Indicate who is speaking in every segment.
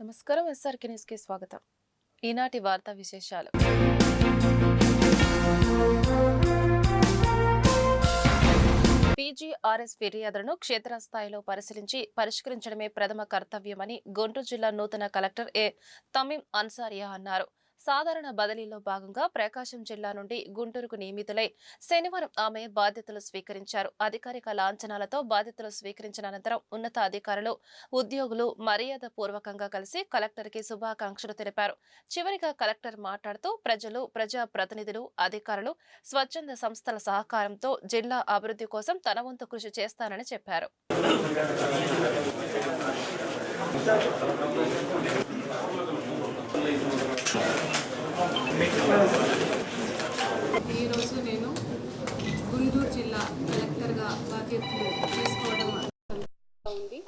Speaker 1: నమస్కారం ఎస్ఆర్కే న్యూస్కి స్వాగతం. ఈనాటి వార్తా విశేషాలు. పీజీఆర్ఎస్ ఫిర్యాదులను క్షేత్రస్థాయిలో పరిశీలించి పరిష్కరించడమే ప్రథమ కర్తవ్యమని గుంటూరు జిల్లా నూతన కలెక్టర్ ఏ తమీం అన్సారియా అన్నారు. సాధారణ బదిలీలో భాగంగా ప్రకాశం జిల్లా నుండి గుంటూరుకు నియమితులై శనివారం ఆమె బాధ్యతలు స్వీకరించారు. అధికారిక లాంఛనాలతో బాధ్యతలు స్వీకరించిన అనంతరం ఉన్నత అధికారులు ఉద్యోగులు మర్యాద పూర్వకంగా కలిసి కలెక్టర్కి శుభాకాంక్షలు తెలిపారు. చివరిగా కలెక్టర్ మాట్లాడుతూ ప్రజలు ప్రజా ప్రతినిధులు అధికారులు స్వచ్ఛంద సంస్థల సహకారంతో జిల్లా అభివృద్ధి కోసం తన వంతు కృషి చేస్తానని చెప్పారు.
Speaker 2: ఈరోజు నేను గుంటూరు జిల్లా కలెక్టర్గా బాధ్యతలు తీసుకోవడం ఉంది.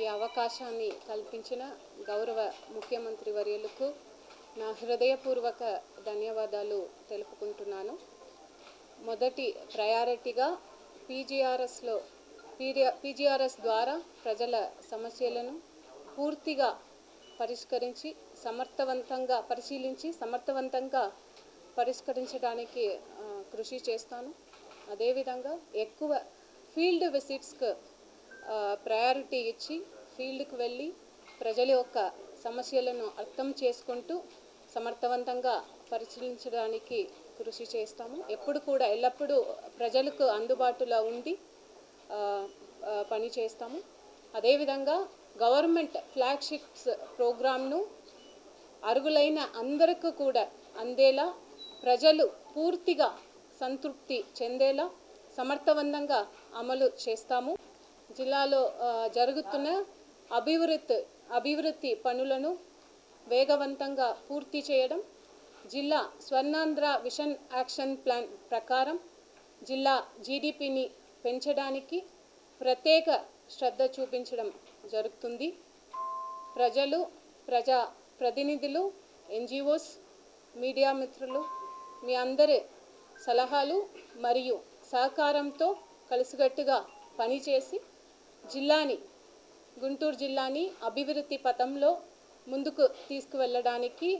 Speaker 2: ఈ అవకాశాన్ని కల్పించిన గౌరవ ముఖ్యమంత్రి వర్యులకు నా హృదయపూర్వక ధన్యవాదాలు తెలుపుకుంటున్నాను. మొదటి ప్రయారిటీగా పీజీఆర్ఎస్లో పీజీఆర్ఎస్ ద్వారా ప్రజల సమస్యలను పూర్తిగా పరిష్కరించి సమర్థవంతంగా పరిశీలించి సమర్థవంతంగా పరిష్కరించడానికి కృషి చేస్తాను. అదేవిధంగా ఎక్కువ ఫీల్డ్ విజిట్స్కి ప్రయారిటీ ఇచ్చి ఫీల్డ్కి వెళ్ళి ప్రజల యొక్క సమస్యలను అర్థం చేసుకుంటూ సమర్థవంతంగా పరిశీలించడానికి కృషి చేస్తాము. ఎప్పుడు కూడా ఎల్లప్పుడూ ప్రజలకు అందుబాటులో ఉండి పని చేస్తాము. అదేవిధంగా గవర్నమెంట్ ఫ్లాగ్షిప్స్ ప్రోగ్రామ్ను అర్హులైన అందరికీ కూడా అందేలా ప్రజలు పూర్తిగా సంతృప్తి చెందేలా సమర్థవంతంగా అమలు చేస్తాము. జిల్లాలో జరుగుతున్న అభివృద్ధి అభివృద్ధి పనులను వేగవంతంగా పూర్తి చేయడం జిల్లా స్వర్ణాంధ్ర విషన్ యాక్షన్ ప్లాన్ ప్రకారం జిల్లా జీడిపిని పెంచడానికి ప్రత్యేక శ్రద్ధ చూపించడం జరుగుతుంది. ప్రజలు ప్రజా ప్రతినిధులు ఎన్జిఓస్ మీడియా మిత్రులు మీ అందరి సలహాలు మరియు సహకారంతో కలిసికట్టుగా పనిచేసి జిల్లాని గుంటూరు జిల్లాని అభివృద్ధి పథంలో ముందుకు తీసుకువెళ్ళడానికి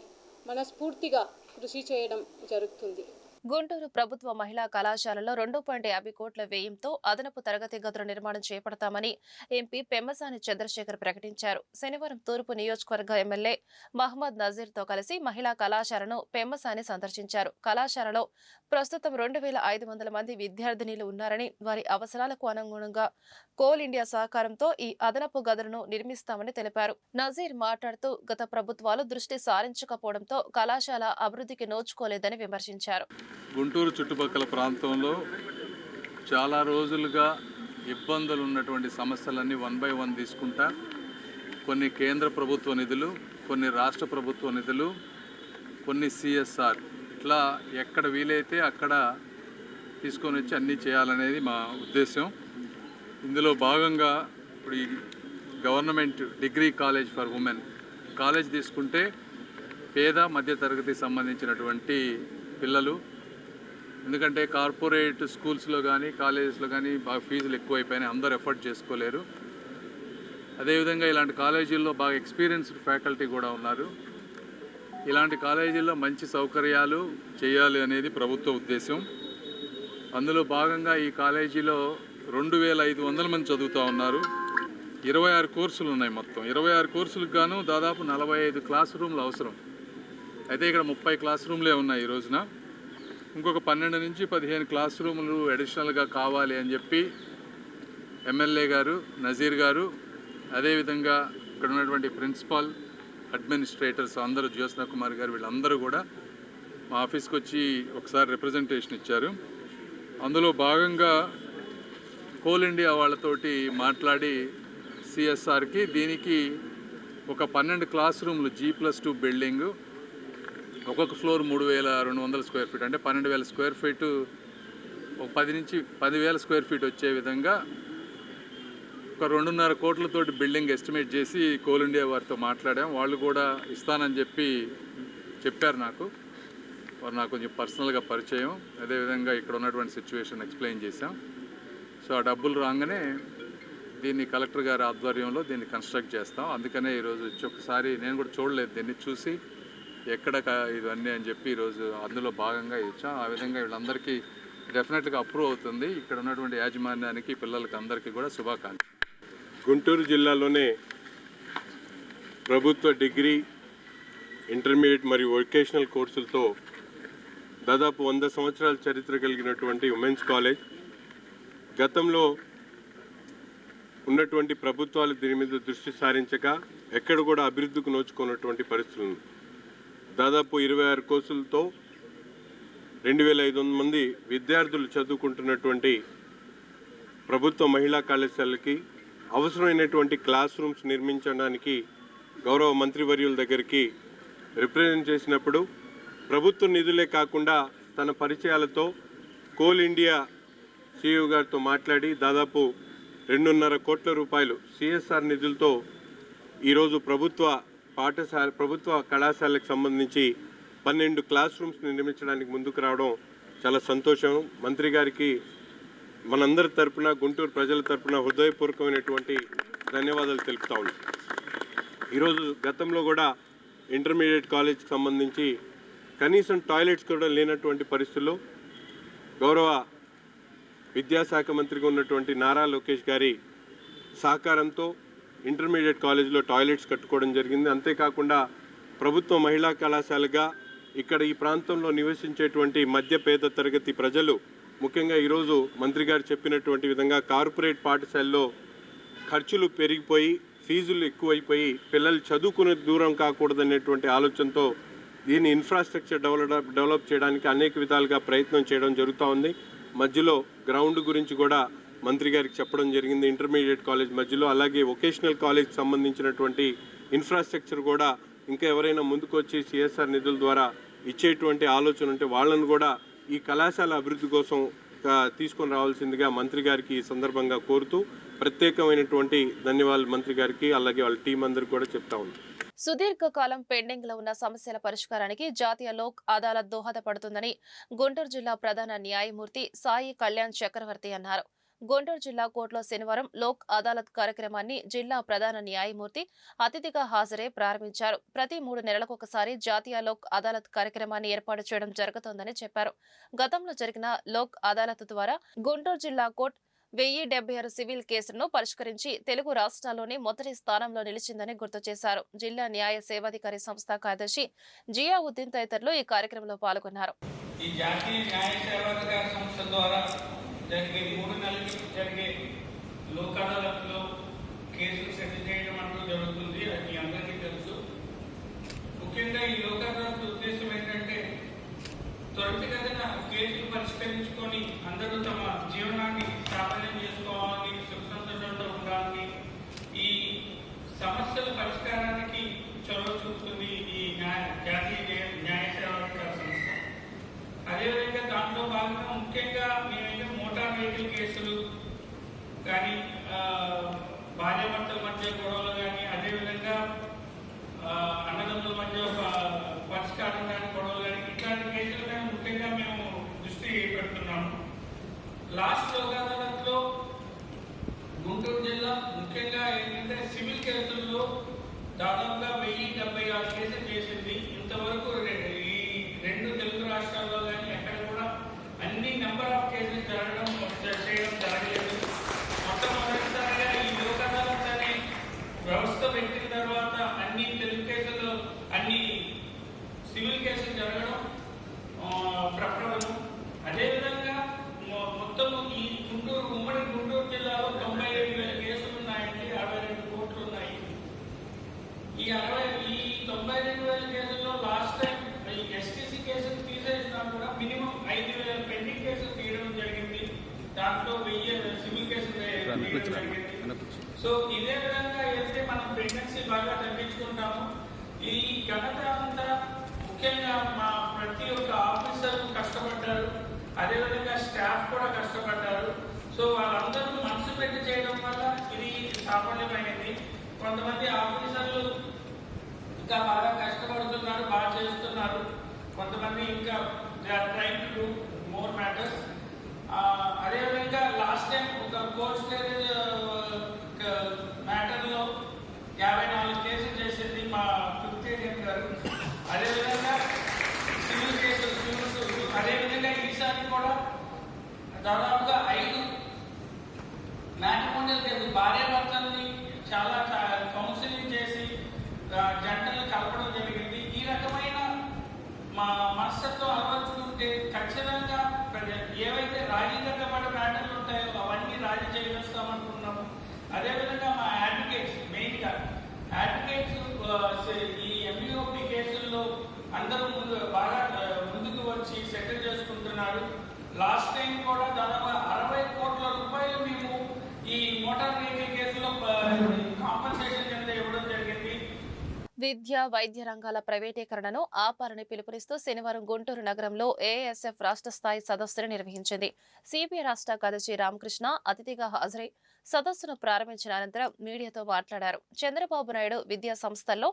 Speaker 2: మనస్ఫూర్తిగా కృషి చేయడం జరుగుతుంది.
Speaker 1: గుంటూరు ప్రభుత్వ మహిళా కళాశాలలో రెండు పాయింట్ యాభై కోట్ల వ్యయంతో అదనపు తరగతి గదుల నిర్మాణం చేపడతామని ఎంపీ పెమ్మసాని చంద్రశేఖర్ ప్రకటించారు. శనివారం తూర్పు నియోజకవర్గ ఎమ్మెల్యే మహమ్మద్ నజీర్తో కలిసి మహిళా కళాశాలను పెమ్మసాని సందర్శించారు. కళాశాలలో ప్రస్తుతం రెండు వేల ఐదు వందల మంది విద్యార్థినిలు ఉన్నారని వారి అవసరాలకు అనుగుణంగా కోల్ ఇండియా సహకారంతో ఈ అదనపు గదులను నిర్మిస్తామని తెలిపారు. నజీర్ మాట్లాడుతూ గత ప్రభుత్వాలు దృష్టి సారించకపోవడంతో కళాశాల అభివృద్ధికి నోచుకోలేదని విమర్శించారు.
Speaker 3: గుంటూరు చుట్టుపక్కల ప్రాంతంలో చాలా రోజులుగా ఇబ్బందులు ఉన్నటువంటి సమస్యలన్నీ వన్ బై వన్ తీసుకుంటా. కొన్ని కేంద్ర ప్రభుత్వ నిధులు కొన్ని రాష్ట్ర ప్రభుత్వ నిధులు కొన్ని సిఎస్ఆర్. ఇట్లా ఎక్కడ వీలైతే అక్కడ తీసుకొని వచ్చి అన్నీ చేయాలనేది మా ఉద్దేశం ఇందులో భాగంగా ఇప్పుడు ఈ government degree college for women college తీసుకుంటే పేద మధ్యతరగతికి సంబంధించినటువంటి పిల్లలు ఎందుకంటే కార్పొరేట్ స్కూల్స్లో కానీ కాలేజెస్లో కానీ బాగా ఫీజులు ఎక్కువైపోయినాయి. అందరూ ఎఫర్ట్ చేసుకోలేరు. అదేవిధంగా ఇలాంటి కాలేజీల్లో బాగా ఎక్స్పీరియన్స్డ్ ఫ్యాకల్టీ కూడా ఉన్నారు. ఇలాంటి కాలేజీల్లో మంచి సౌకర్యాలు చేయాలి అనేది ప్రభుత్వ ఉద్దేశం. అందులో భాగంగా ఈ కాలేజీలో రెండు వేల ఐదు వందల మంది చదువుతూ ఉన్నారు. ఇరవై ఆరు కోర్సులు ఉన్నాయి మొత్తం. ఇరవై ఆరు కోర్సులకు గాను దాదాపు నలభై ఐదు క్లాస్ రూమ్లు అవసరం. అయితే ఇక్కడ ముప్పై క్లాస్ రూమ్లే ఉన్నాయి ఈ రోజున. ఇంకొక పన్నెండు నుంచి పదిహేను క్లాస్ రూములు అడిషనల్గా కావాలి అని చెప్పి ఎమ్మెల్యే గారు నజీర్ గారు అదేవిధంగా ఇక్కడ ఉన్నటువంటి ప్రిన్సిపాల్ అడ్మినిస్ట్రేటర్స్ అందరూ జ్యోత్స్న కుమార్ గారు వీళ్ళందరూ కూడా మా ఆఫీస్కి వచ్చి ఒకసారి రిప్రజెంటేషన్ ఇచ్చారు. అందులో భాగంగా కోల్ ఇండియా వాళ్ళతోటి మాట్లాడి సిఎస్ఆర్కి దీనికి ఒక పన్నెండు క్లాస్ రూమ్లు జీ ప్లస్ టూ బిల్డింగు ఒక్కొక్క ఫ్లోర్ మూడు వేల రెండు వందల స్క్వేర్ ఫీట్ అంటే పన్నెండు వేల స్క్వేర్ ఫీటు ఒక పది నుంచి పదివేల స్క్వేర్ ఫీట్ వచ్చే విధంగా ఒక రెండున్నర కోట్లతోటి బిల్డింగ్ ఎస్టిమేట్ చేసి కోల్ ఇండియా వారితో మాట్లాడాం. వాళ్ళు కూడా ఇస్తానని చెప్పి చెప్పారు నాకు. వారు నాకు కొంచెం పర్సనల్గా పరిచయం. అదేవిధంగా ఇక్కడ ఉన్నటువంటి సిచ్యువేషన్ ఎక్స్ప్లెయిన్ చేశాం. సో ఆ డబ్బులు రాగానే దీన్ని కలెక్టర్ గారి ఆధ్వర్యంలో దీన్ని కన్స్ట్రక్ట్ చేస్తాం. అందుకనే ఈరోజు వచ్చి ఒకసారి నేను కూడా చూడలేదు దీన్ని చూసి. ఎక్కడ ఇవన్నీ అని చెప్పి ఈరోజు అందులో భాగంగా ఇచ్చాం. ఆ విధంగా వీళ్ళందరికీ డెఫినెట్గా అప్రూవ్ అవుతుంది. ఇక్కడ ఉన్నటువంటి యాజమాన్యానికి పిల్లలకి అందరికీ కూడా శుభాకాంక్షలు.
Speaker 4: గుంటూరు జిల్లాలోనే ప్రభుత్వ డిగ్రీ ఇంటర్మీడియట్ మరియు వొకేషనల్ కోర్సులతో దాదాపు వంద సంవత్సరాల చరిత్ర కలిగినటువంటి ఉమెన్స్ కాలేజ్. గతంలో ఉన్నటువంటి ప్రభుత్వాలు దీని మీద దృష్టి సారించక ఎక్కడ కూడా అభివృద్ధికి నోచుకున్నటువంటి పరిస్థితులు దాదాపు ఇరవై ఆరు కోర్సులతో రెండు వేల ఐదు వందల మంది విద్యార్థులు చదువుకుంటున్నటువంటి ప్రభుత్వ మహిళా కళాశాలకి అవసరమైనటువంటి క్లాస్ రూమ్స్ నిర్మించడానికి గౌరవ మంత్రివర్యుల దగ్గరికి రిప్రజెంట్ చేసినప్పుడు ప్రభుత్వ నిధులే కాకుండా తన పరిచయాలతో కోల్ ఇండియా సిఇఓ గారితో మాట్లాడి దాదాపు రెండున్నర కోట్ల రూపాయలు సిఎస్ఆర్ నిధులతో ఈరోజు ప్రభుత్వ పాఠశాల ప్రభుత్వ కళాశాలకు సంబంధించి పన్నెండు క్లాస్ రూమ్స్ నిర్మించడానికి ముందుకు రావడం చాలా సంతోషం. మంత్రి గారికి మనందరి తరపున గుంటూరు ప్రజల తరపున హృదయపూర్వకమైనటువంటి ధన్యవాదాలు తెలుపుతా ఉన్నాం. ఈరోజు గతంలో కూడా ఇంటర్మీడియట్ కాలేజ్కి సంబంధించి కనీసం టాయిలెట్స్ కూడా లేనటువంటి పరిస్థితుల్లో గౌరవ విద్యాశాఖ మంత్రిగా ఉన్నటువంటి నారా లోకేష్ గారి సహకారంతో ఇంటర్మీడియట్ కాలేజీలో టాయిలెట్స్ కట్టుకోవడం జరిగింది. అంతేకాకుండా ప్రభుత్వ మహిళా కళాశాలగా ఇక్కడ ఈ ప్రాంతంలో నివసించేటువంటి మధ్య పేద తరగతి ప్రజలు ముఖ్యంగా ఈరోజు మంత్రి గారు చెప్పినటువంటి విధంగా కార్పొరేట్ పాఠశాలలో ఖర్చులు పెరిగిపోయి ఫీజులు ఎక్కువైపోయి పిల్లలు చదువుకునే దూరం కాకూడదనేటువంటి ఆలోచనతో దీన్ని ఇన్ఫ్రాస్ట్రక్చర్ డెవలప్ డెవలప్ చేయడానికి అనేక విధాలుగా ప్రయత్నం చేయడం జరుగుతూ ఉంది. మధ్యలో గ్రౌండ్ గురించి కూడా మంత్రి గారికి చెప్పడం జరిగింది. ఇంటర్మీడియట్ కాలేజ్ మధ్యలో అలాగే వొకేషనల్ కాలేజ్ సంబంధించినటువంటి ఇన్ఫ్రాస్ట్రక్చర్ కూడా ఇంకా ఎవరైనా ముందుకు వచ్చి సిఎస్ఆర్ నిధుల ద్వారా ఇచ్చేటువంటి ఆలోచన ఉంటే వాళ్ళను కూడా ఈ కళాశాల అభివృద్ధి కోసం తీసుకొని రావాల్సిందిగా మంత్రి గారికి ఈ సందర్భంగా కోరుతూ ప్రత్యేకమైనటువంటి ధన్యవాదాలు మంత్రి గారికి అలాగే వాళ్ళ టీం అందరికి కూడా చెప్తా ఉన్నాం.
Speaker 1: సుదీర్ఘకాలం పెండింగ్లో ఉన్న సమస్యల పరిష్కారానికి జాతీయ లోక్ అదాలత్ దోహదపడుతుందని గుంటూరు జిల్లా ప్రధాన న్యాయమూర్తి సాయి కళ్యాణ్ చక్రవర్తి అన్నారు. గుంటూరు జిల్లా కోర్టులో శనివారం లోక్ అదాలత్ కార్యక్రమాన్ని జిల్లా ప్రధాన న్యాయమూర్తి అతిథిగా హాజరై ప్రారంభించారు. ప్రతి మూడు నెలలకొకసారి జాతీయ లోక్ అదాలత్ కార్యక్రమాన్ని ఏర్పాటు చేయడం జరుగుతోందని చెప్పారు. గతంలో జరిగిన లోక్ అదాలత్ ద్వారా గుంటూరు జిల్లా కోర్టు వెయ్యి డెబ్బై ఆరు సివిల్ కేసులను పరిష్కరించి తెలుగు రాష్ట్రాల్లోనే మొదటి స్థానంలో నిలిచిందని గుర్తు చేశారు. జిల్లా న్యాయ సేవాధికారి సంస్థ కార్యదర్శి జియావుద్దీన్ తదితరులు ఈ కార్యక్రమంలో పాల్గొన్నారు.
Speaker 5: ఈ జాతీయ న్యాయ సేవాధికార సంస్థ ద్వారా జరిగే మూడు నెలలకి జరిగే లోక్ అదాలత్లో కేసులు సెటిల్ చేయడం అంటూ జరుగుతుంది. అది మీ అందరికీ తెలుసు. ముఖ్యంగా ఈ లోక్ అదాలత్ ఉద్దేశం ఏంటంటే త్వరితగతిన కేసులు పరిష్కరించుకొని అందరూ తమ జీవనాన్ని సాఫల్యం చేసుకోవాలని సుఖ సంతోషంతో ఉండాలని ఈ సమస్యల పరిష్కారానికి చొరవ చూపుతుంది ఈ న్యాయ జాతీయ న్యాయ- న్యాయ సేవాధికార సంస్థ. అదేవిధంగా దాంట్లో భాగంగా ముఖ్యంగా మేము కేసులు కానీ ఆ, భార్యాభర్తల మధ్య గొడవలు కానీ అదేవిధంగా ఆ, అన్నదమ్ముల మధ్య ఒక పరిష్కారం కానీ గొడవలు కానీ ఇట్లాంటి కేసులు మేము ముఖ్యంగా మేము దృష్టి పెడుతున్నాము. లాస్ట్ లోక్ గుంటూరు జిల్లా ముఖ్యంగా ఏంటంటే సివిల్ కేసుల్లో దాదాపుగా వెయ్యి డెబ్బై ఆరు కేసులు చేసింది. ఇంతవరకు రె- ఈ రెండు తెలుగు రాష్ట్రాల్లో కానీ ఎక్కడ కూడా అన్ని నెంబర్ ఆఫ్ కేసులు జరగడం చేయడం జరగలేదు మొట్టమొదటిసారిగా ఈ లోక్ అదాలత్ అనే వ్యవస్థ పెట్టిన తర్వాత అన్ని తెలుగు కేసులు అన్ని సివిల్ కేసులు జరగడం ఆ, ప్రప్రథమం అదేవిధంగా ఈ గుంటూరు ఉమ్మడి గుంటూరు జిల్లాలో తొంభై ఏడు వేల కేసులు ఉన్నాయండి. అరవై రెండు కోట్లు ఉన్నాయి. ఈ అరవై ఈ తొంభై రెండు వేల కేసుల్లో లాస్ట్ టైం ఈ ఎస్టీసీ కేసులు తీసేసినా కూడా మినిమం ఐదు వేల పెండింగ్ కేసులు తీయడం జరిగింది. దాంట్లో వెయ్యి సివిల్ కేసులు తీయడం జరిగింది. సో ఇదే విధంగా అయితే మనం ప్రెగ్నెన్సీ బాగా తగ్గించుకుంటాము ఈ ఘనత అంతా ముఖ్యంగా మా ప్రతి ఒక్క ఆఫీసర్ కష్టపడ్డారు. అదేవిధంగా స్టాఫ్ కూడా కష్టపడ్డారు. సో వాళ్ళందరూ మనసు పెట్టి చేయడం వల్ల ఇది సాఫల్యమైంది. కొంతమంది ఆఫీసర్లు ఇంకా బాగా కష్టపడుతున్నారు బాగా చేస్తున్నారు. కొంతమంది ఇంకా train to do more matters. అదేవిధంగా లాస్ట్ టైం ఒక కోర్స్ మ్యాటర్లో దాదాపుగా ఐదు మ్యాట్రిమోనియల్ కేసులు భార్య భర్తల్ని చాలా చా- కౌన్సిలింగ్ చేసి ఆ, జంటలు కలపడం జరిగింది ఈ రకమైన మా మనస్తత్వం అలవర్చుకుంటే ఖచ్చితంగా ప్రజ- ఏవైతే రాజీగతపడే మ్యాటర్లు ఉంటాయో అవన్నీ రాజీ చేయవస్తామనుకున్నాము అదేవిధంగా మా అడ్వకేట్స్ మెయిన్గా అడ్వకేట్స్ ఈ ఎంబీఓపి కేసుల్లో అందరూ ముందు బాగా ఆ, ముందుకు వచ్చి సెటిల్ లాస్ట్ టైం కూడా దాదాపు అరవై కోట్ల రూపాయలు మేము ఈ మోటార్ వెహికల్ కేసులో కాంపన్సేషన్ కింద ఇవ్వడం జరిగింది.
Speaker 1: విద్య వైద్య రంగాల ప్రైవేటీకరణను ఆపాలని పిలుపునిస్తూ శనివారం గుంటూరు నగరంలో ఏఎస్ఎఫ్ రాష్ట్ర స్థాయి సదస్సును నిర్వహించింది. సిపిఐ రాష్ట్ర కదచి రామకృష్ణ అతిథిగా హాజరై సదస్సును ప్రారంభించిన అనంతరం మీడియాతో మాట్లాడారు. చంద్రబాబు నాయుడు విద్యా సంస్థల్లో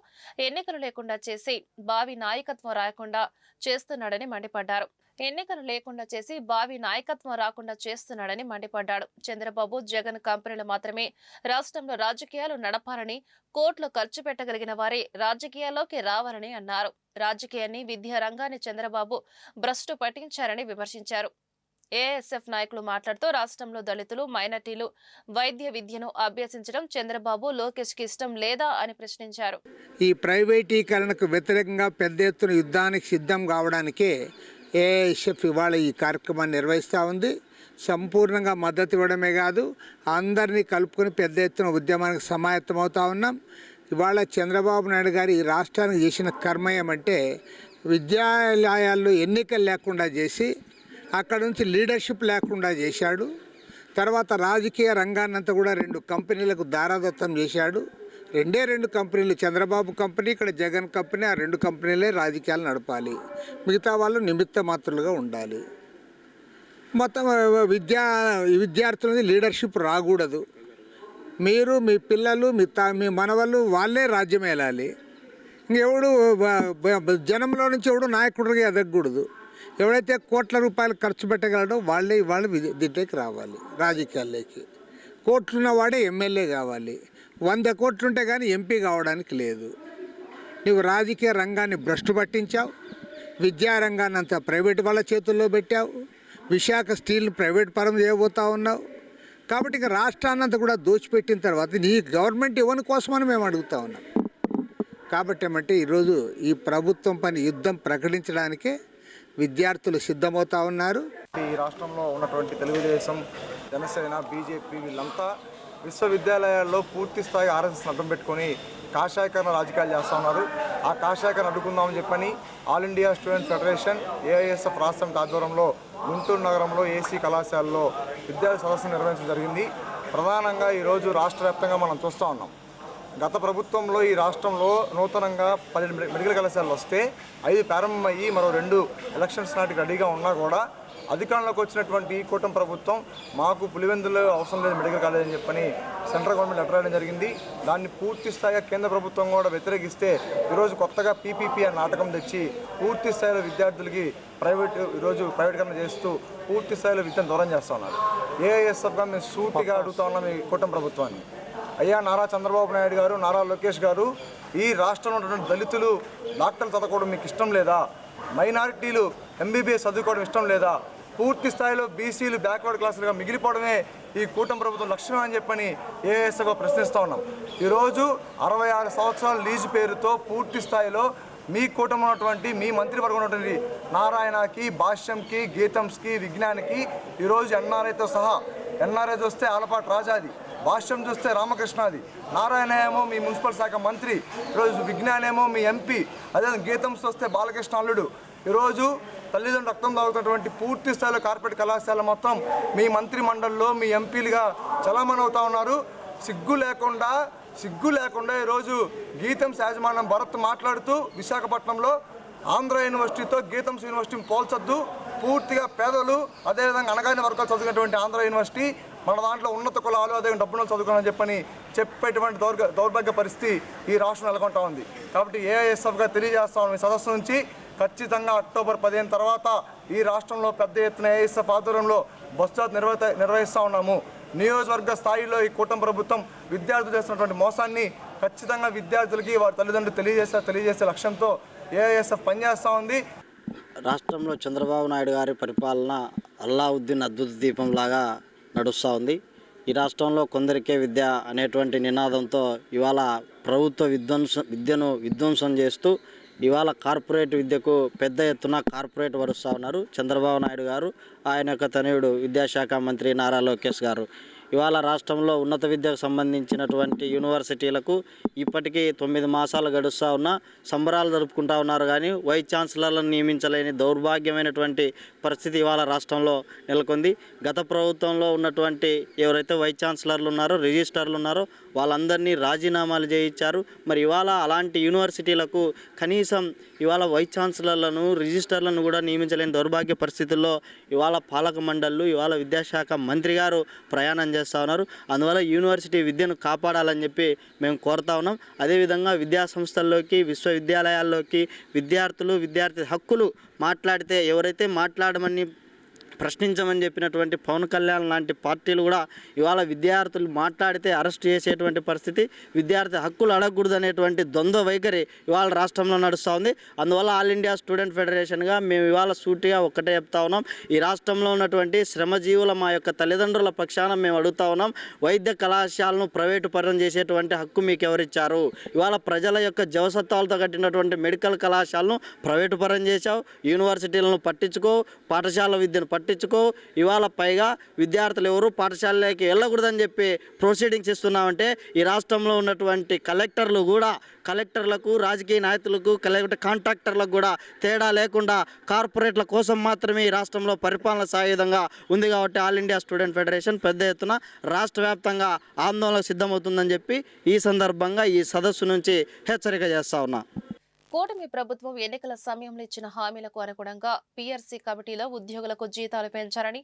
Speaker 1: ఎన్నికలు లేకుండా చేసి భావి నాయకత్వం రాకుండా చేస్తున్నాడని మండిపడ్డారు. ఎన్నికలు లేకుండా చేసి భావి నాయకత్వం రాకుండా చేస్తున్నాడని మండిపడ్డాడు. చంద్రబాబు జగన్ కంపెనీలు మాత్రమే రాష్ట్రంలో రాజకీయాలు నడపాలని కోట్లు ఖర్చు పెట్టగలిగిన వారే రాజకీయాల్లోకి రావాలని అన్నారు. రాజకీయాన్ని విద్యా రంగాన్ని చంద్రబాబు భ్రష్టు పట్టించారని విమర్శించారు. ఏఎస్ఎఫ్ నాయకులు మాట్లాడుతూ రాష్ట్రంలో దళితులు మైనార్టీలు వైద్య విద్యను అభ్యసించడం చంద్రబాబు లోకేష్కి ఇష్టం లేదా అని ప్రశ్నించారు.
Speaker 6: ఈ ప్రైవేటీకరణకు వ్యతిరేకంగా పెద్ద ఎత్తున యుద్ధానికి సిద్ధం కావడానికే ఏఐఎస్ఎఫ్ ఇవాళ ఈ కార్యక్రమాన్ని నిర్వహిస్తూ ఉంది. సంపూర్ణంగా మద్దతు ఇవ్వడమే కాదు అందరినీ కలుపుకొని పెద్ద ఎత్తున ఉద్యమానికి సమాయత్తమవుతా ఉన్నాం. ఇవాళ చంద్రబాబు నాయుడు గారు ఈ రాష్ట్రానికి చేసిన కర్మ ఏమంటే విద్యాలయాల్లో ఎన్నికలు లేకుండా చేసి అక్కడ నుంచి లీడర్షిప్ లేకుండా చేశాడు. తర్వాత రాజకీయ రంగాన్నంతా కూడా రెండు కంపెనీలకు దారాదత్తం చేశాడు. రెండే రెండు కంపెనీలు. చంద్రబాబు కంపెనీ ఇక్కడ జగన్ కంపెనీ ఆ రెండు కంపెనీలే రాజకీయాలు నడపాలి. మిగతా వాళ్ళు నిమిత్త మాత్రులుగా ఉండాలి. మొత్తం విద్యా విద్యార్థులని లీడర్షిప్ రాకూడదు. మీరు మీ పిల్లలు మీ తా మీ మనవలు వాళ్ళే రాజ్యం వెళ్ళాలి ఇంకెవడు జనంలో నుంచి ఎవడు నాయకుడిగా ఎదగకూడదు. ఎవడైతే కోట్ల రూపాయలు ఖర్చు పెట్టగలడో వాళ్ళే వాళ్ళు దీంట్లోకి రావాలి రాజకీయాల్లోకి. కోట్లున్న వాడే ఎమ్మెల్యే కావాలి. వంద కోట్లుంటే కానీ ఎంపీ కావడానికి లేదు. నువ్వు రాజకీయ రంగాన్ని భ్రష్టు పట్టించావు. విద్యారంగాన్ని అంతా ప్రైవేట్ వాళ్ళ చేతుల్లో పెట్టావు. విశాఖ స్టీల్ ప్రైవేట్ పరం చేయబోతా ఉన్నావు. కాబట్టి ఇక రాష్ట్రాన్నంతా కూడా దోచిపెట్టిన తర్వాత నీ గవర్నమెంట్ ఇవ్వని కోసమని మేము అడుగుతా ఉన్నాం. కాబట్టి ఏమంటే ఈరోజు ఈ ప్రభుత్వం పని యుద్ధం ప్రకటించడానికే విద్యార్థులు సిద్ధమవుతా ఉన్నారు.
Speaker 7: ఈ రాష్ట్రంలో ఉన్నటువంటి తెలుగుదేశం జనసేన బీజేపీ వీళ్ళంతా విశ్వవిద్యాలయాల్లో పూర్తి స్థాయి ఆర్ఎస్ఎస్ అర్థం పెట్టుకొని కాషాయకరణ రాజకీయాలు చేస్తూ ఉన్నారు. ఆ కాషాయకరణ అడ్డుకుందామని చెప్పని All India Student Federation AISF రాష్ట్రం ఆధ్వర్యంలో గుంటూరు నగరంలో ఏసీ కళాశాలలో విద్యార్థి సదస్సు నిర్వహించడం జరిగింది. ప్రధానంగా ఈరోజు రాష్ట్ర వ్యాప్తంగా మనం చూస్తూ ఉన్నాం. గత ప్రభుత్వంలో ఈ రాష్ట్రంలో నూతనంగా పది మెడికల్ కళాశాలలు వస్తే ఐదు ప్రారంభమయ్యి మరో రెండు ఎలక్షన్స్ నాటికి రెడీగా ఉన్నా కూడా అధికారంలోకి వచ్చినటువంటి ఈ కూటమి ప్రభుత్వం మాకు పులివెందులో అవసరం లేదు మెడికల్ కాలేజ్ అని చెప్పని సెంట్రల్ గవర్నమెంట్ లెటర్ రాయడం జరిగింది. దాన్ని పూర్తి స్థాయిగా కేంద్ర ప్రభుత్వం కూడా వ్యతిరేకిస్తే ఈరోజు కొత్తగా పీపీపీ అనే నాటకం తెచ్చి పూర్తి స్థాయిలో విద్యార్థులకి ప్రైవేట్ ఈరోజు ప్రైవేటీకరణ చేస్తూ పూర్తి స్థాయిలో విద్యను దూరం చేస్తూ ఉన్నారు. ఏఐఎస్ఎఫ్గా మేము సూటిగా అడుగుతా ఉన్నాం ఈ కూటమి ప్రభుత్వాన్ని. అయ్యా నారా చంద్రబాబు నాయుడు గారు నారా లోకేష్ గారు ఈ రాష్ట్రంలో ఉన్నటువంటి దళితులు డాక్టర్లు చదవకూడదు మీకు ఇష్టం లేదా? మైనారిటీలు ఎంబీబీఎస్ చదువుకోవడం ఇష్టం లేదా? పూర్తి స్థాయిలో బీసీలు బ్యాక్వర్డ్ క్లాసులుగా మిగిలిపోవడమే ఈ కూటమి ప్రభుత్వం లక్ష్యం అని చెప్పని ఏఎస్గా ప్రశ్నిస్తూ ఉన్నాం. ఈరోజు అరవై ఆరు సంవత్సరాల లీజు పేరుతో పూర్తి స్థాయిలో మీ కూటమి ఉన్నటువంటి మీ మంత్రివర్గం ఉన్నటువంటి నారాయణకి భాష్యంకి గీతంస్కి విజ్ఞానికి ఈరోజు ఎన్ఆర్ఐతో సహా ఎన్ఆర్ఐ చూస్తే ఆలపాటి రాజాది భాష్యం చూస్తే రామకృష్ణాది నారాయణ ఏమో మీ మున్సిపల్ శాఖ మంత్రి ఈరోజు విజ్ఞానేమో మీ ఎంపీ అదే గీతం చూస్తే బాలకృష్ణ అల్లుడు ఈరోజు తల్లిదండ్రులు రక్తం తాగుతున్నటువంటి పూర్తి స్థాయిలో కార్పొరేట్ కళాశాల మొత్తం మీ మంత్రి మండలిలో మీ ఎంపీలుగా చలామణి అవుతా ఉన్నారు. సిగ్గు లేకుండా సిగ్గు లేకుండా ఈరోజు గీతం యాజమాన్యం భరత్ మాట్లాడుతూ విశాఖపట్నంలో ఆంధ్ర యూనివర్సిటీతో గీతంస్ యూనివర్సిటీని పోల్చొద్దు పూర్తిగా పేదలు అదేవిధంగా అనగాని వర్గాలు చదువుకున్నటువంటి ఆంధ్ర యూనివర్సిటీ మన దాంట్లో ఉన్నత కులాలు అదే డబ్బులు చదువుకోవాలని చెప్పని చెప్పేటువంటి దౌర్గ దౌర్భాగ్య పరిస్థితి ఈ రాష్ట్రం నెలకొంటా ఉంది. కాబట్టి ఏఐఎస్ఎఫ్గా తెలియజేస్తామని సదస్సు నుంచి. ఖచ్చితంగా అక్టోబర్ పదిహేను తర్వాత ఈ రాష్ట్రంలో పెద్ద ఎత్తున ఏఎస్ఎఫ్ ఆధ్వర్యంలో బస్ జాత్ నిర్వహిస్తూ ఉన్నాము. నియోజకవర్గ స్థాయిలో ఈ కూటమి ప్రభుత్వం విద్యార్థులు చేస్తున్నటువంటి మోసాన్ని ఖచ్చితంగా విద్యార్థులకి వారి తల్లిదండ్రులు తెలియజేసే తెలియజేసే లక్ష్యంతో ఏఐఎస్ఎఫ్ పనిచేస్తూ ఉంది.
Speaker 8: రాష్ట్రంలో చంద్రబాబు నాయుడు గారి పరిపాలన అల్లావుద్దీన్ అద్భుత దీపంలాగా నడుస్తూ ఉంది. ఈ రాష్ట్రంలో కొందరికే విద్య అనేటువంటి నినాదంతో ఇవాళ ప్రభుత్వ విధ్వంస విద్యను విధ్వంసం చేస్తూ ఇవాళ కార్పొరేట్ విద్యకు పెద్ద ఎత్తున కార్పొరేట్ వరుస్తూ ఉన్నారు. చంద్రబాబు నాయుడు గారు ఆయన యొక్క తనయుడు విద్యాశాఖ మంత్రి నారా లోకేష్ గారు. ఇవాళ రాష్ట్రంలో ఉన్నత విద్యకు సంబంధించినటువంటి యూనివర్సిటీలకు ఇప్పటికీ తొమ్మిది మాసాలు గడుస్తూ ఉన్నా సంబరాలు జరుపుకుంటా ఉన్నారు కానీ వైస్ ఛాన్సలర్లను నియమించలేని దౌర్భాగ్యమైనటువంటి పరిస్థితి ఇవాళ రాష్ట్రంలో నెలకొంది. గత ప్రభుత్వంలో ఉన్నటువంటి ఎవరైతే వైస్ ఛాన్సలర్లు ఉన్నారో రిజిస్టర్లు ఉన్నారో వాళ్ళందరినీ రాజీనామాలు చేయించారు. మరి ఇవాళ అలాంటి యూనివర్సిటీలకు కనీసం ఇవాళ వైస్ ఛాన్సలర్లను రిజిస్టర్లను కూడా నియమించలేని దౌర్భాగ్య పరిస్థితుల్లో ఇవాళ పాలక మండళ్ళు ఇవాళ విద్యాశాఖ మంత్రి గారు ప్రయాణం చేస్తూ ఉన్నారు. అందువల్ల యూనివర్సిటీ విద్యను కాపాడాలని చెప్పి మేము కోరుతా ఉన్నాం. అదేవిధంగా విద్యా సంస్థల్లోకి విశ్వవిద్యాలయాల్లోకి విద్యార్థులు విద్యార్థి హక్కులు మాట్లాడితే ఎవరైతే మాట్లాడమని ప్రశ్నించమని చెప్పినటువంటి పవన్ కళ్యాణ్ లాంటి పార్టీలు కూడా ఇవాళ విద్యార్థులు మాట్లాడితే అరెస్ట్ చేసేటువంటి పరిస్థితి విద్యార్థి హక్కులు అడగకూడదు అనేటువంటి ద్వంద్వ వైఖరి ఇవాళ రాష్ట్రంలో నడుస్తూ ఉంది. అందువల్ల ఆల్ ఇండియా స్టూడెంట్ ఫెడరేషన్గా మేము ఇవాళ సూటిగా ఒక్కటే చెప్తా ఉన్నాం. ఈ రాష్ట్రంలో ఉన్నటువంటి శ్రమజీవుల మా యొక్క తల్లిదండ్రుల పక్షాన మేము అడుగుతా ఉన్నాం. వైద్య కళాశాలను ప్రైవేటు పరం చేసేటువంటి హక్కు మీకు ఎవరిచ్చారు ఇవాళ ప్రజల యొక్క జవసత్వాలతో కట్టినటువంటి మెడికల్ కళాశాలను ప్రైవేటు పరం చేశావు. యూనివర్సిటీలను పట్టించుకో పాఠశాల విద్యను పట్టి పట్టించుకో. ఇవాళ పైగా విద్యార్థులు ఎవరు పాఠశాలలోకి వెళ్ళకూడదని చెప్పి ప్రొసీడింగ్స్ ఇస్తున్నామంటే ఈ రాష్ట్రంలో ఉన్నటువంటి కలెక్టర్లు కూడా కలెక్టర్లకు రాజకీయ నాయకులకు కలెక్టర్ కాంట్రాక్టర్లకు కూడా తేడా లేకుండా కార్పొరేట్ల కోసం మాత్రమే ఈ రాష్ట్రంలో పరిపాలన సాయుధంగా విధంగా ఉంది కాబట్టి ఆల్ ఇండియా స్టూడెంట్ ఫెడరేషన్ పెద్ద ఎత్తున రాష్ట్ర వ్యాప్తంగా ఆందోళనకు సిద్ధమవుతుందని చెప్పి ఈ సందర్భంగా ఈ సదస్సు నుంచి హెచ్చరిక చేస్తా ఉన్నా.
Speaker 1: కూటమి ప్రభుత్వం ఎన్నికల సమయంలో ఇచ్చిన హామీలకు అనుగుణంగా పీఆర్సీ కమిటీలో ఉద్యోగులకు జీతాలు పెంచారని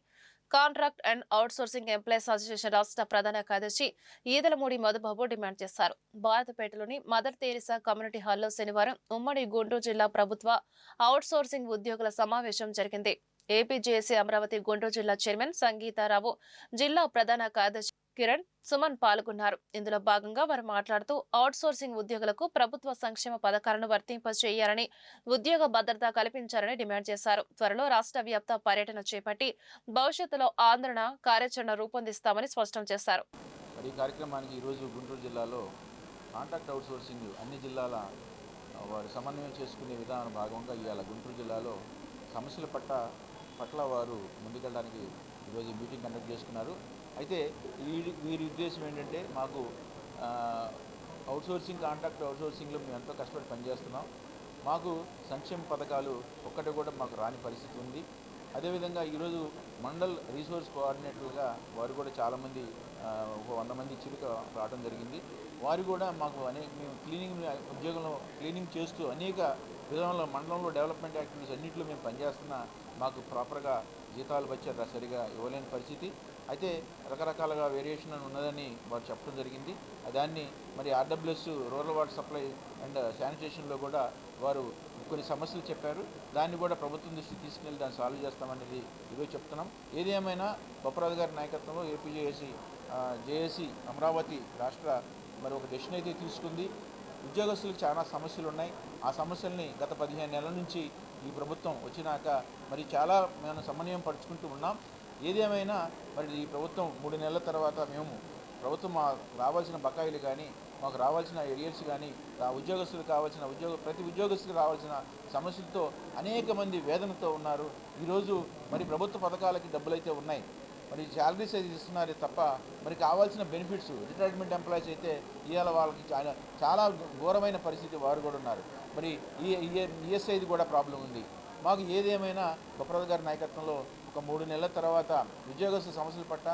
Speaker 1: contract and outsourcing employees association రాష్ట్ర ప్రధాన కార్యదర్శి ఈదలమూడి మధుబాబు డిమాండ్ చేశారు. భారతపేటలోని మదర్ తెరిసా కమ్యూనిటీ హాల్లో శనివారం ఉమ్మడి గుంటూరు జిల్లా ప్రభుత్వ అవుట్సోర్సింగ్ ఉద్యోగుల సమావేశం జరిగింది. ఏపీజేఏసీ అమరావతి గుంటూరు జిల్లా చైర్మన్ సంగీతారావు జిల్లా ప్రధాన కార్యదర్శి కిరణ్ సుమన్ పాల్గొన్నారు. ఇందులో భాగంగా వారు మాట్లాడుతూ అవుట్సోర్సింగ్ ఉద్యోగులకు ప్రభుత్వ సంక్షేమ పథకాలను వర్తింపచేయాలని ఉద్యోగ భద్రత కల్పించాలని డిమాండ్ చేశారు. త్వరలో రాష్ట్ర వ్యాప్త పర్యటన చేపట్టి భవిష్యత్తులో ఆందోళన కార్యాచరణ రూపొందిస్తామని స్పష్టం చేశారు.
Speaker 9: ఈ కార్యక్రమానికి ఈరోజు గుంటూరు జిల్లాలో కాంట్రాక్ట్ అవుట్సోర్సింగ్ అన్ని జిల్లాల వారు సమన్వయం చేసుకునే విధానం భాగంగా ఇవాళ గుంటూరు జిల్లాలో సమస్యల పట్ల పట్ల వారు ముందుకెళ్ళడానికి ఈరోజు మీటింగ్ కండక్ట్ చేసుకున్నారు. అయితే వీరి వీరి ఉద్దేశం ఏంటంటే మాకు అవుట్సోర్సింగ్ కాంట్రాక్ట్ అవుట్సోర్సింగ్లో మేము ఎంతో కష్టపడి పనిచేస్తున్నాం. మాకు సంక్షేమ పథకాలు ఒక్కటి కూడా మాకు రాని పరిస్థితి ఉంది. అదేవిధంగా ఈరోజు మండల్ రీసోర్స్ కోఆర్డినేటర్లుగా వారు కూడా చాలామంది ఒక వంద మంది చిలుక రావడం జరిగింది. వారు కూడా మాకు అనేక మేము క్లీనింగ్ ఉద్యోగంలో క్లీనింగ్ చేస్తూ అనేక విధానంలో మండలంలో డెవలప్మెంట్ యాక్టివిటీస్ అన్నింటిలో మేము పనిచేస్తున్నా మాకు ప్రాపర్గా జీతాలు వచ్చే సరిగా ఇవ్వలేని పరిస్థితి. అయితే రకరకాలుగా వేరియేషన్ అని ఉన్నదని వారు చెప్పడం జరిగింది. దాన్ని మరి RWS rural water supply and శానిటేషన్లో కూడా వారు కొన్ని సమస్యలు చెప్పారు. దాన్ని కూడా ప్రభుత్వం దృష్టికి తీసుకెళ్ళి దాన్ని సాల్వ్ చేస్తామనేది ఇవే చెప్తున్నాం. ఏది ఏమైనా బొప్పరాజు గారి నాయకత్వంలో ఏపీజేఏసీ జేఏసీ అమరావతి రాష్ట్ర మరి ఒక డెసిషన్ అయితే తీసుకుంది. ఉద్యోగస్తులకు చాలా సమస్యలు ఉన్నాయి. ఆ సమస్యల్ని గత పదిహేను నెలల నుంచి ఈ ప్రభుత్వం వచ్చినాక మరి చాలా మేము సమన్వయం పరుచుకుంటూ ఉన్నాం. ఏదేమైనా మరి ఈ ప్రభుత్వం మూడు నెలల తర్వాత మేము ప్రభుత్వం మా రావాల్సిన బకాయిలు కానీ మాకు రావాల్సిన ఏరియర్స్ కానీ ఆ ఉద్యోగస్తులు కావాల్సిన ఉద్యోగ ప్రతి ఉద్యోగస్తులు రావాల్సిన సమస్యలతో అనేక మంది వేదనతో ఉన్నారు. ఈరోజు మరి ప్రభుత్వ పథకాలకి డబ్బులైతే ఉన్నాయి. మరి శాలరీస్ అయితే ఇస్తున్నారు తప్ప మరి కావాల్సిన బెనిఫిట్స్ రిటైర్మెంట్ ఎంప్లాయీస్ అయితే ఇవాళ వాళ్ళకి చాలా చాలా ఘోరమైన పరిస్థితి వారు కూడా ఉన్నారు. మరి ఈ ఈఎస్ఐది కూడా ప్రాబ్లం ఉంది. మాకు ఏదేమైనా గొప్పరాజు గారి నాయకత్వంలో ఒక మూడు నెలల తర్వాత ఉద్యోగస్తు సమస్యల పట్ల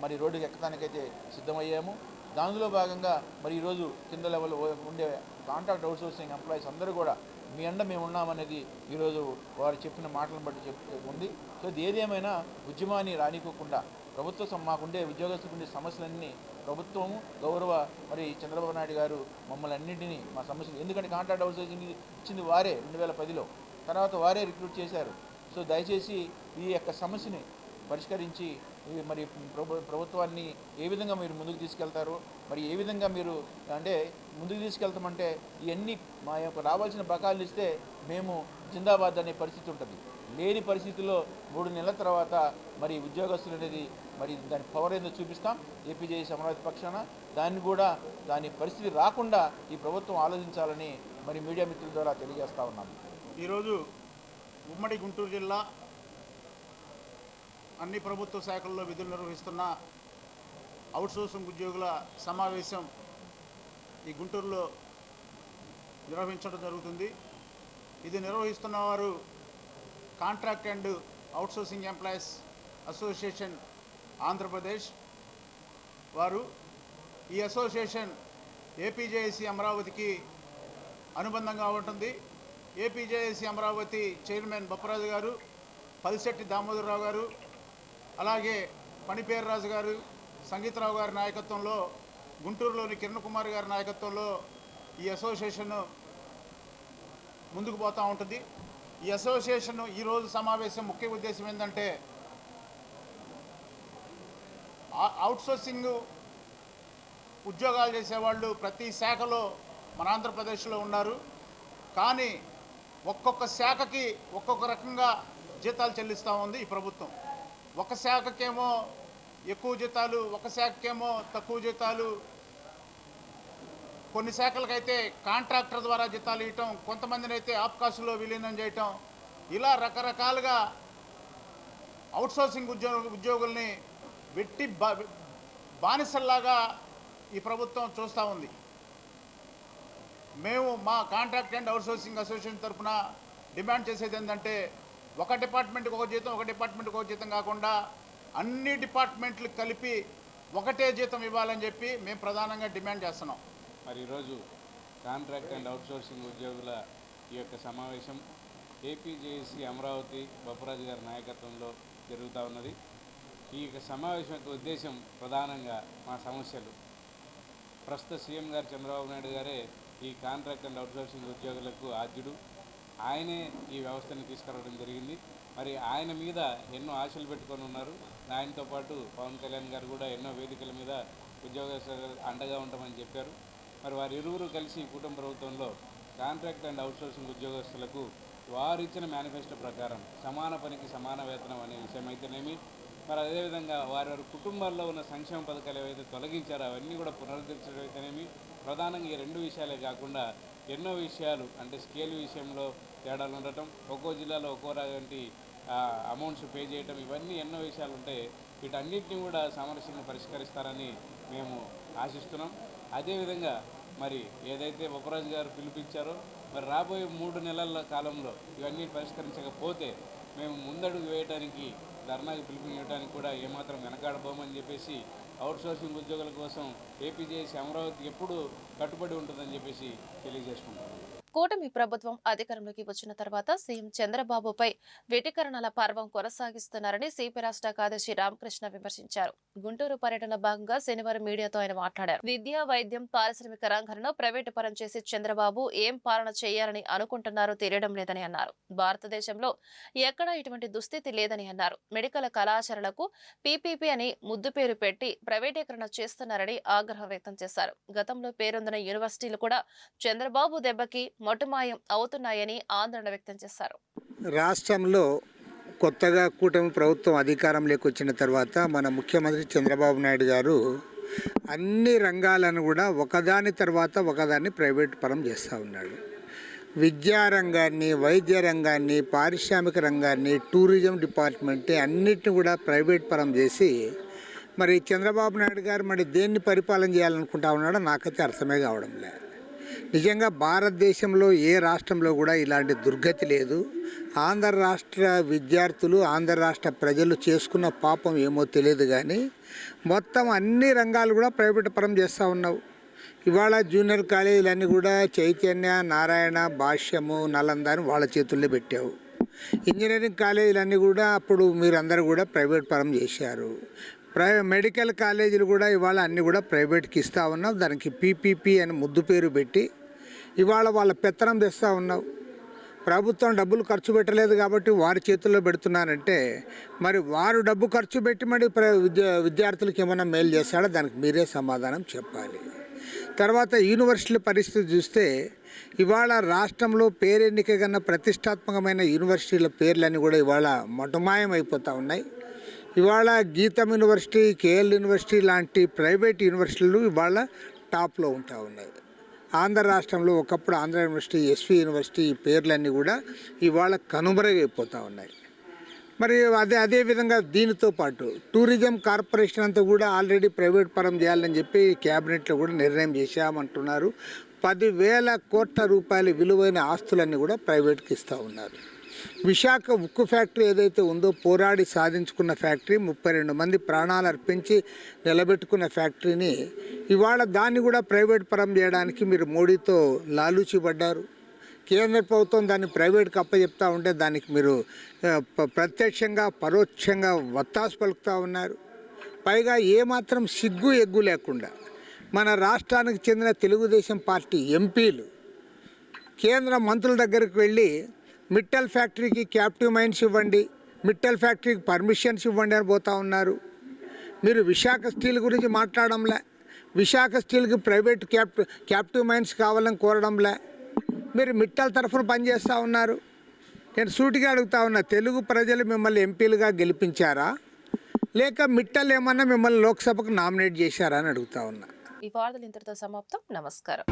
Speaker 9: మరి రోడ్డుకి ఎక్కడానికైతే సిద్ధమయ్యాము. దానిలో భాగంగా మరి ఈరోజు కింద లెవెల్ ఉండే కాంట్రాక్ట్ అవుట్సోర్సింగ్ ఎంప్లాయీస్ అందరూ కూడా మీ అండ మేము ఉన్నామనేది ఈరోజు వారు చెప్పిన మాటలను బట్టి చెప్తే ఉంది. సో ఇది ఏదేమైనా ఉద్యమాన్ని రానికోకుండా ప్రభుత్వ మాకుండే ఉద్యోగస్తులకు ఉండే సమస్యలన్నీ ప్రభుత్వము గౌరవ మరి చంద్రబాబు నాయుడు గారు మమ్మల్ని అన్నింటినీ మా సమస్యలు ఎందుకంటే కాంట్రాక్ట్ అవుట్సోర్సింగ్ ఇచ్చింది వారే రెండు వేల పదిలో. తర్వాత వారే రిక్రూట్ చేశారు. సో దయచేసి ఈ యొక్క సమస్యని పరిష్కరించి మరి ప్రభుత్వాన్ని ఏ విధంగా మీరు ముందుకు తీసుకెళ్తారు మరి ఏ విధంగా మీరు అంటే ముందుకు తీసుకెళ్తామంటే ఇవన్నీ మా యొక్క రావాల్సిన బకాయిలు ఇస్తే మేము జిందాబాద్ అనే పరిస్థితి ఉంటుంది. లేని పరిస్థితిలో మూడు నెలల తర్వాత మరి ఉద్యోగస్తులు అనేది మరి దాని పవర్ ఏందో చూపిస్తాం. ఏపీజేఎస్ అమరావతి పక్షాన దాన్ని కూడా దాని పరిస్థితి రాకుండా ఈ ప్రభుత్వం ఆలోచించాలని మరి మీడియా మిత్రుల ద్వారా తెలియజేస్తా ఉన్నాను
Speaker 10: ఈరోజు ఉమ్మడి గుంటూరు జిల్లా అన్ని ప్రభుత్వ శాఖల్లో విధులు నిర్వహిస్తున్న అవుట్సోర్సింగ్ ఉద్యోగుల సమావేశం ఈ గుంటూరులో నిర్వహించడం జరుగుతుంది. ఇది నిర్వహిస్తున్న వారు contract and outsourcing employees association Andhra Pradesh వారు. ఈ అసోసియేషన్ ఏపీజేఏసీ అమరావతికి అనుబంధంగా ఉంటుంది. ఏపీజేఏసీ అమరావతి చైర్మన్ బొప్పరాజు గారు పల్సెట్టి దామోదరరావు గారు అలాగే పనిపేర్రాజు గారు సంగీతరావు గారి నాయకత్వంలో గుంటూరులోని కిరణ్ కుమార్ గారి నాయకత్వంలో ఈ అసోసియేషన్ ముందుకు పోతూ ఉంటుంది. ఈ అసోసియేషన్ ఈరోజు సమావేశం ముఖ్య ఉద్దేశం ఏంటంటే అవుట్సోర్సింగ్ ఉద్యోగాలు చేసేవాళ్ళు ప్రతి శాఖలో మన ఆంధ్రప్రదేశ్లో ఉన్నారు. కానీ ఒక్కొక్క శాఖకి ఒక్కొక్క రకంగా జీతాలు చెల్లిస్తూ ఉంది ఈ ప్రభుత్వం. ఒక శాఖకేమో ఎక్కువ జీతాలు ఒక శాఖకేమో తక్కువ జీతాలు. కొన్ని శాఖలకైతే కాంట్రాక్టర్ ద్వారా జీతాలు ఇవ్వటం కొంతమందిని అయితే ఆప్కాసులో విలీనం చేయటం. ఇలా రకరకాలుగా అవుట్సోర్సింగ్ ఉద్యోగ ఉద్యోగుల్ని వెట్టి బానిసల్లాగా ఈ ప్రభుత్వం చూస్తూ ఉంది. మేము మా కాంట్రాక్ట్ అండ్ అవుట్సోర్సింగ్ అసోసియేషన్ తరఫున డిమాండ్ చేసేది ఏంటంటే ఒక డిపార్ట్మెంట్కి ఒక జీతం ఒక డిపార్ట్మెంట్కి ఒక జీతం కాకుండా అన్ని డిపార్ట్మెంట్లు కలిపి ఒకటే జీతం ఇవ్వాలని చెప్పి మేము ప్రధానంగా డిమాండ్ చేస్తున్నాం.
Speaker 11: మరి ఈరోజు కాంట్రాక్ట్ అండ్ అవుట్సోర్సింగ్ ఉద్యోగుల ఈ యొక్క సమావేశం ఏపీజేసి అమరావతి బొప్పరాజు గారి నాయకత్వంలో జరుగుతూ ఉన్నది. ఈ యొక్క సమావేశం యొక్క ఉద్దేశం ప్రధానంగా మా సమస్యలు. ప్రస్తుత సీఎం గారు చంద్రబాబు నాయుడు గారే ఈ కాంట్రాక్ట్ అండ్ అవుట్సోర్సింగ్ ఉద్యోగులకు ఆద్యుడు. ఆయనే ఈ వ్యవస్థని తీసుకురావడం జరిగింది. మరి ఆయన మీద ఎన్నో ఆశలు పెట్టుకొని ఉన్నారు. ఆయనతో పాటు పవన్ కళ్యాణ్ గారు కూడా ఎన్నో వేదికల మీద ఉద్యోగ అండగా ఉంటామని చెప్పారు. మరి వారి ఇరువురు కలిసి కుటుంబ ప్రభుత్వంలో కాంట్రాక్ట్ అండ్ అవుట్సోర్సింగ్ ఉద్యోగస్తులకు వారు ఇచ్చిన మేనిఫెస్టో ప్రకారం సమాన పనికి సమాన వేతనం అనే విషయం అయితేనేమి మరి అదేవిధంగా వారి వారి కుటుంబాల్లో ఉన్న సంక్షేమ పథకాలు ఏవైతే తొలగించారో అవన్నీ కూడా పునరుద్ధరించడం అయితేనేమి ప్రధానంగా ఈ రెండు విషయాలే కాకుండా ఎన్నో విషయాలు అంటే స్కేల్ విషయంలో తేడాలు ఉండటం ఒక్కో జిల్లాలో ఒక్కో లాంటి అమౌంట్స్ పే చేయటం ఇవన్నీ ఎన్నో విషయాలు ఉంటాయి వీటన్నిటిని కూడా సామరస్యంగా పరిష్కరిస్తారని మేము ఆశిస్తున్నాం. అదేవిధంగా మరి ఏదైతే బొప్పరాజు గారు పిలిపించారో మరి రాబోయే మూడు నెలల కాలంలో ఇవన్నీ పరిష్కరించకపోతే మేము ముందడుగు వేయడానికి ధర్నాకి పిలుపునివ్వడానికి కూడా ఏమాత్రం వెనకాడబోమని చెప్పేసి అవుట్సోర్సింగ్ ఉద్యోగుల కోసం ఏపీజేఎస్ అమరావతి ఎప్పుడు కట్టుబడి ఉంటుందని చెప్పేసి
Speaker 1: కూటమి ప్రభుత్వం అధికారంలోకి వచ్చిన తర్వాత సీఎం చంద్రబాబుపై వెటికరణల పర్వం కొనసాగిస్తున్నారని సిపి రాష్ట్ర కార్యదర్శి రామకృష్ణ విమర్శించారు. గుంటూరు పర్యటన భాగంగా శనివారం మీడియాతో ఆయన మాట్లాడారు. విద్య వైద్యం పారిశ్రామిక రంగాలను ప్రైవేటు పరం చేసి చంద్రబాబు ఏం పాలన చేయాలని అనుకుంటున్నారో తెలియడం లేదని అన్నారు. భారతదేశంలో ఎక్కడా ఇటువంటి దుస్థితి లేదని అన్నారు. మెడికల్ కళాశాలలకు పీపీపీ అని ముద్దు పేరు పెట్టి ప్రైవేటీకరణ చేస్తున్నారని ఆగ్రహం వ్యక్తం చేశారు. గతంలో పేరొందిన యూనివర్సిటీలు కూడా చంద్రబాబు దెబ్బకి మొటుమాయం అవుతున్నాయని ఆందోళన వ్యక్తం చేశారు.
Speaker 6: రాష్ట్రంలో కొత్తగా కూటమి ప్రభుత్వం అధికారంలోకి వచ్చిన తర్వాత మన ముఖ్యమంత్రి చంద్రబాబు నాయుడు గారు అన్ని రంగాలను కూడా ఒకదాని తర్వాత ఒకదాన్ని ప్రైవేట్ పరం చేస్తూ ఉన్నాడు. విద్యా రంగాన్ని వైద్య రంగాన్ని పారిశ్రామిక రంగాన్ని టూరిజం డిపార్ట్మెంట్ అన్నిటిని కూడా ప్రైవేట్ పరం చేసి మరి చంద్రబాబు నాయుడు గారు మరి దేన్ని పరిపాలన చేయాలనుకుంటా ఉన్నాడో నాకైతే అర్థమే కావడం లేదు. నిజంగా భారతదేశంలో ఏ రాష్ట్రంలో కూడా ఇలాంటి దుర్గతి లేదు. ఆంధ్ర రాష్ట్ర విద్యార్థులు ఆంధ్ర రాష్ట్ర ప్రజలు చేసుకున్న పాపం ఏమో తెలియదు కానీ మొత్తం అన్ని రంగాలు కూడా ప్రైవేట్ పరం చేస్తూ ఉన్నావు. ఇవాళ జూనియర్ కాలేజీలన్నీ కూడా చైతన్య నారాయణ భాష్యము నలంద అని వాళ్ళ చేతుల్లో పెట్టావు. ఇంజనీరింగ్ కాలేజీలన్నీ కూడా అప్పుడు మీరందరూ కూడా ప్రైవేట్ పరం చేశారు. ప్రై మెడికల్ కాలేజీలు కూడా ఇవాళ అన్నీ కూడా ప్రైవేట్కి ఇస్తూ ఉన్నావు. దానికి పీపీపీ అని ముద్దు పేరు పెట్టి ఇవాళ వాళ్ళ పెత్తనం తెస్తూ ఉన్నావు. ప్రభుత్వం డబ్బులు ఖర్చు పెట్టలేదు కాబట్టి వారి చేతుల్లో పెడుతున్నానంటే మరి వారు డబ్బు ఖర్చు పెట్టి మరి విద్యా విద్యార్థులకు ఏమైనా మేలు చేస్తాడో దానికి మీరే సమాధానం చెప్పాలి. తర్వాత యూనివర్సిటీల పరిస్థితి చూస్తే ఇవాళ రాష్ట్రంలో పేరెన్నికగన్న ప్రతిష్టాత్మకమైన యూనివర్సిటీల పేర్లన్నీ కూడా ఇవాళ మటుమాయం అయిపోతూ ఉన్నాయి. ఇవాళ గీతం యూనివర్సిటీ కేఎల్ యూనివర్సిటీ లాంటి ప్రైవేట్ యూనివర్సిటీలు ఇవాళ టాప్లో ఉంటా ఉన్నాయి. ఆంధ్ర రాష్ట్రంలో ఒకప్పుడు ఆంధ్ర యూనివర్సిటీ ఎస్వి యూనివర్సిటీ ఈ పేర్లన్నీ కూడా ఇవాళ కనుమరుగైపోతూ ఉన్నాయి. మరి అదే అదే విధంగా దీనితో పాటు టూరిజం కార్పొరేషన్ అంతా కూడా ఆల్రెడీ ప్రైవేట్ పరం చేయాలని చెప్పి క్యాబినెట్లో కూడా నిర్ణయం చేశామంటున్నారు. పదివేల కోట్ల రూపాయల విలువైన ఆస్తులన్నీ కూడా ప్రైవేట్కి ఇస్తూ ఉన్నారు. విశాఖ ఉక్కు ఫ్యాక్టరీ ఏదైతే ఉందో పోరాడి సాధించుకున్న ఫ్యాక్టరీ ముప్పై రెండు మంది ప్రాణాలు అర్పించి నిలబెట్టుకున్న ఫ్యాక్టరీని ఇవాళ దాన్ని కూడా ప్రైవేట్ పరం చేయడానికి మీరు మోడీతో లాలూచి పడ్డారు కేంద్ర ప్రభుత్వం దాన్ని ప్రైవేట్కి అప్పచెప్తా ఉంటే దానికి మీరు ప్రత్యక్షంగా పరోక్షంగా వత్తాసు పలుకుతూ ఉన్నారు. పైగా ఏమాత్రం సిగ్గు ఎగ్గు లేకుండా మన రాష్ట్రానికి చెందిన తెలుగుదేశం పార్టీ ఎంపీలు కేంద్ర మంత్రుల దగ్గరికి వెళ్ళి మిట్టల్ ఫ్యాక్టరీకి క్యాప్టివ్ మైన్స్ ఇవ్వండి మిట్టల్ ఫ్యాక్టరీకి పర్మిషన్స్ ఇవ్వండి అని పోతా ఉన్నారు. మీరు విశాఖ స్టీల్ గురించి మాట్లాడంలే విశాఖ స్టీల్కి ప్రైవేట్ క్యాప్ క్యాప్టివ్ మైన్స్ కావాలని కోరడంలే. మీరు మిట్టల్ తరఫున పనిచేస్తూ ఉన్నారు. నేను సూటిగా అడుగుతా ఉన్నా తెలుగు ప్రజలు మిమ్మల్ని ఎంపీలుగా గెలిపించారా? లేక మిట్టల్ ఏమన్నా మిమ్మల్ని లోక్సభకు నామినేట్ చేశారా అని అడుగుతా ఉన్నా.
Speaker 1: ఈ వార్తలు ఇంతటితో సమాప్తం. నమస్కారం.